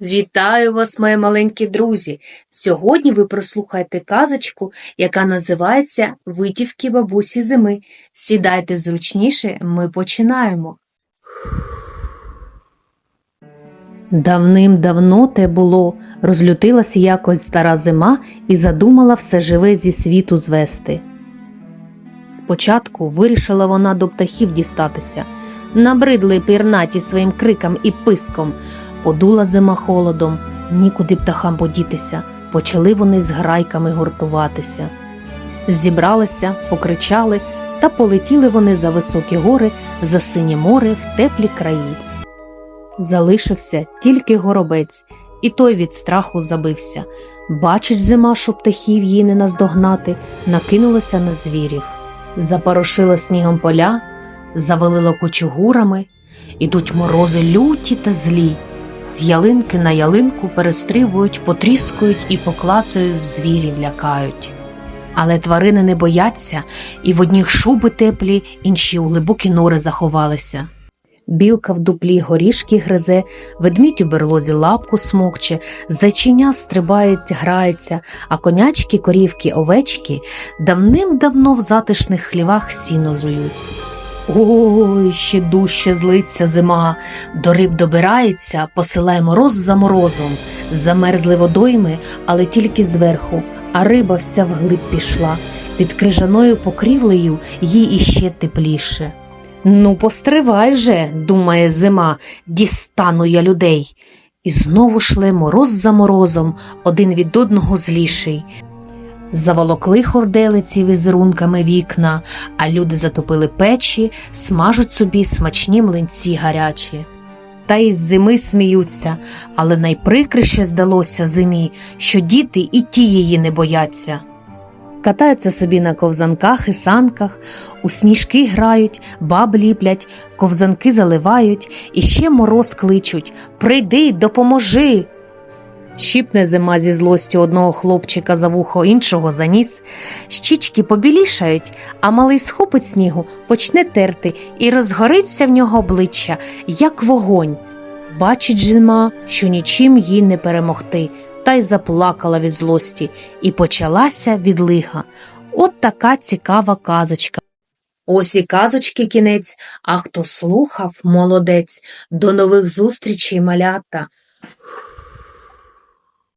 Вітаю вас, мої маленькі друзі! Сьогодні ви прослухаєте казочку, яка називається Витівки бабусі зими. Сідайте зручніше, ми починаємо. Давним-давно те було, розлютилася якось стара зима і задумала все живе зі світу звести. Спочатку вирішила вона до птахів дістатися, набридли пірнаті своїм криком і писком. Подула зима холодом, нікуди птахам подітися, почали вони з грайками гуртуватися. Зібралися, покричали, та полетіли вони за високі гори, за синє море в теплі краї. Залишився тільки горобець, і той від страху забився. Бачить зима, що птахів їй не наздогнати, накинулася на звірів. Запорошила снігом поля, завалила кучугурами, ідуть морози люті та злі. З ялинки на ялинку перестрибують, потріскують і поклацають в звірів лякають. Але тварини не бояться, і в одніх шуби теплі, інші у глибокі нори заховалися. Білка в дуплі горішки гризе, ведмідь у берлозі лапку смокче, зайчиня стрибає, грається, а конячки, корівки, овечки давним-давно в затишних хлівах сіно жують. Ой, ще дужче злиться зима, до риб добирається, посилає мороз за морозом, замерзли водойми, але тільки зверху, а риба вся вглиб пішла, під крижаною покрівлею їй іще тепліше. Ну, постривай же, думає зима, дістану я людей. І знову шле мороз за морозом, один від одного зліший. Заволокли хорделиці візерунками вікна, а люди затопили печі, смажуть собі смачні млинці гарячі. Та із зими сміються, але найприкрише здалося зимі, що діти і ті її не бояться. Катаються собі на ковзанках і санках, у сніжки грають, баб ліплять, ковзанки заливають, і ще мороз кличуть Прийди, допоможи. Щіпне зима зі злостю одного хлопчика за вухо іншого за ніс. Щічки побілішають, а малий схопить снігу, почне терти і розгориться в нього обличчя, як вогонь. Бачить зима, що нічим їй не перемогти, та й заплакала від злості, і почалася відлига. От така цікава казочка. Ось і казочки кінець, а хто слухав, молодець. До нових зустрічей, малята.